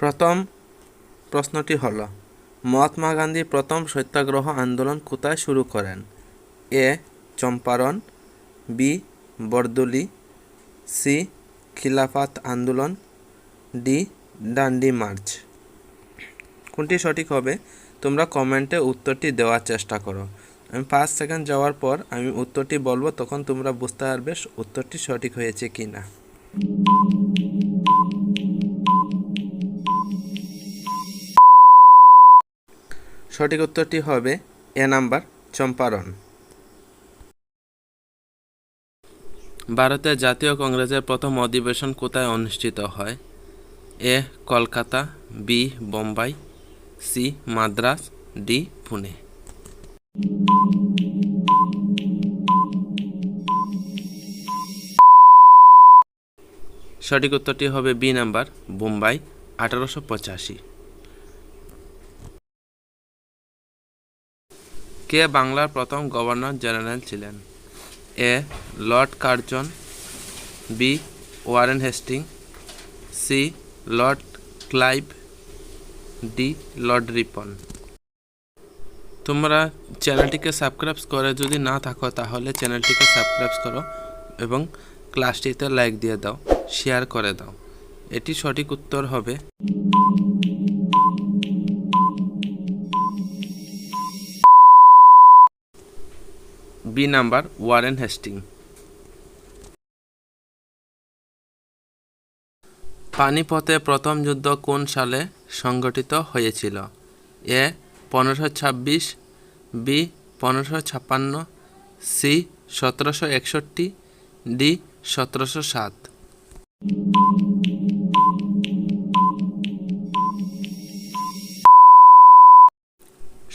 প্রথম প্রশ্নটি হল, মহাত্মা গান্ধী প্রথম সত্যাগ্রহ আন্দোলন কোথায় শুরু করেন? A, Champaran, B, Bardoli, C, Khilafat আন্দোলন, ডি, ডান্ডি মার্চ। কোনটি সঠিক হবে? তোমরা কমেন্টে উত্তরটি দেওয়ার চেষ্টা করো। আমি পাঁচ সেকেন্ড যাওয়ার পর আমি উত্তরটি বলব, তখন তোমরা বুঝতে পারবে উত্তরটি সঠিক হয়েছে কি না সঠিক উত্তরটি হবে এ নাম্বার, চম্পারণ। ভারতের জাতীয় কংগ্রেসের প্রথম অধিবেশন কোথায় অনুষ্ঠিত হয়? A, Kolkata, B, Bombay, C, Madras, D, Pune. সঠিক উত্তরটি হবে বি নাম্বার, বোম্বাই, আঠারোশো পঁচাশি। কে বাংলার প্রথম গভর্নর জেনারেল ছিলেন? A. Lord Curzon, B. Warren Hasting, C. Lord Clive, D. Lord Ripon. তোমরা চ্যানেলটিকে সাবস্ক্রাইব করে যদি না থাকো, তাহলে চ্যানেলটিকে সাবস্ক্রাইব করো এবং ক্লাসটিতে লাইক দিয়ে দাও, শেয়ার করে দাও। এটি সঠিক উত্তর হবে। B number Warren Hasting. পানিপথে প্রথম যুদ্ধ কোন সালে সংগঠিত হয়েছিল? এ, পনেরোশো ছাব্বিশ, বি, পনেরোশো ছাপ্পান্ন, সি, সতেরোশো একষট্টি, ডি, সতেরোশো সাত।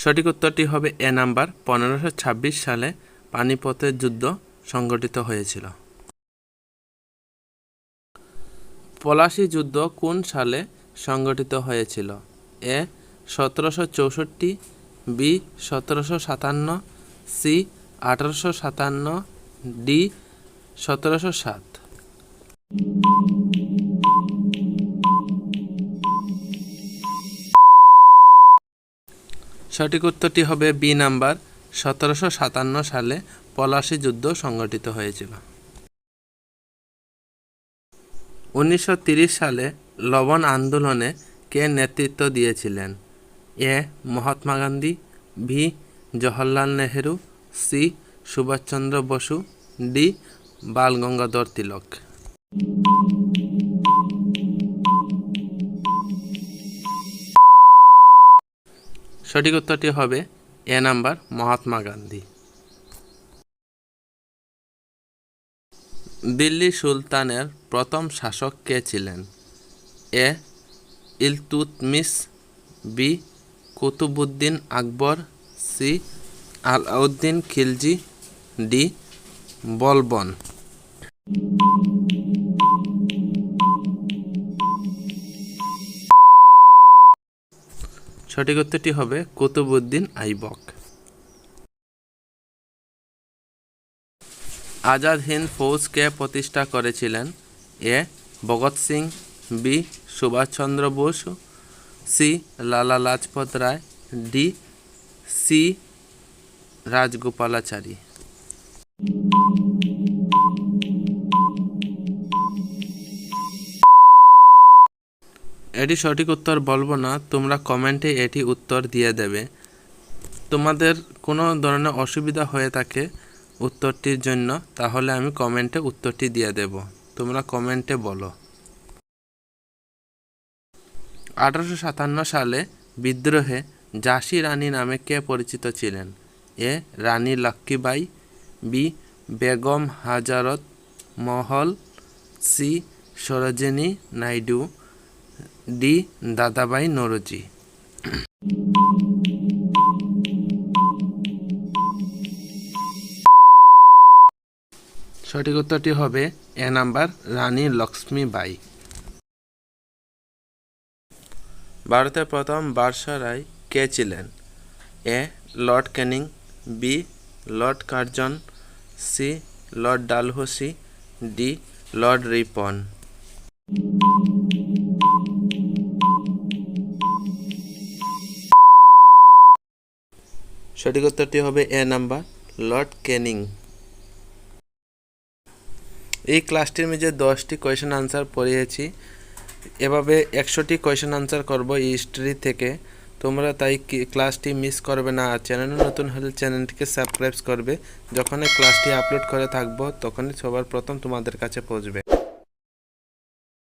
সঠিক উত্তরটি হবে এ নাম্বার, পনেরোশো ছাব্বিশ সালে পানিপথের যুদ্ধ সংগঠিত হয়েছিল। পলাশি যুদ্ধ কোন সালে সংগঠিত হয়েছিল? এ, সতেরোশো চৌষট্টি, বি, সতেরোশো সাতান্ন, সি, আঠারোশো সাতান্ন, ডি, সতেরোশো সাত। সঠিক উত্তরটি হবে বি নাম্বার সতেরোশো সাতান্ন সালে পলাশি যুদ্ধ সংগঠিত হয়েছিল। উনিশশো সালে লবণ আন্দোলনে কে নেতৃত্ব দিয়েছিলেন? A. Mahatma Gandhi B Jawaharlal Nehru, C. Subhash Chandra Basu, D. Bal Gangadhar Tilak. সঠিক উত্তরটি হবে এ নাম্বার মহাত্মা গান্ধী। দিল্লি সুলতানের প্রথম শাসক কে ছিলেন? A Iltutmish B Qutbuddin Akbar, C Alauddin Khilji, D Balban. সঠিক উত্তরটি হবে কুতুবুদ্দিন আইবক। আজাদ হিন্দ ফৌজকে প্রতিষ্ঠা করেছিলেন A Bhagat Singh, B Subhash Chandra Bose, C Lala Lajpat Rai, D C Rajagopalachari. এটি সঠিক উত্তর বলব না, তোমরা কমেন্টে এটি উত্তর দিয়ে দেবে। তোমাদের কোনো ধরনের অসুবিধা হয়ে থাকে উত্তরটির জন্য, তাহলে আমি কমেন্টে উত্তরটি দিয়ে দেব। তোমরা কমেন্টে বলো। আঠারোশো সাতান্ন সালে বিদ্রোহে ঝাঁসি রানী নামে কে পরিচিত ছিলেন? A. Rani Lakshmibai B. Begum Hazrat Mahal, C. Sarojini Naidu. D Dadabhai Naoroji. সঠিক উত্তরটি হবে এ নাম্বার রানী লক্ষ্মীবাই ভারতের প্রথম বার্সারাই কে ছিলেন? A, Lord Canning B, Lord Curzon, C, Lord Dalhousie, D, Lord Ripon. সঠিক উত্তরটি হবে এ নাম্বার, লর্ড ক্যানিং এই ক্লাসটির মধ্যে দশটি কোয়েশন আনসার পড়িয়েছি। এভাবে একশোটি কোয়েশন আনসার করব এই হিস্ট্রি থেকে। তোমরা তাই ক্লাসটি মিস করবে না। আর চ্যানেলে নতুন হলে চ্যানেলটিকে সাবস্ক্রাইব করবে। যখনই ক্লাসটি আপলোড করে থাকব, তখনই সবার প্রথম তোমাদের কাছে পৌঁছবে।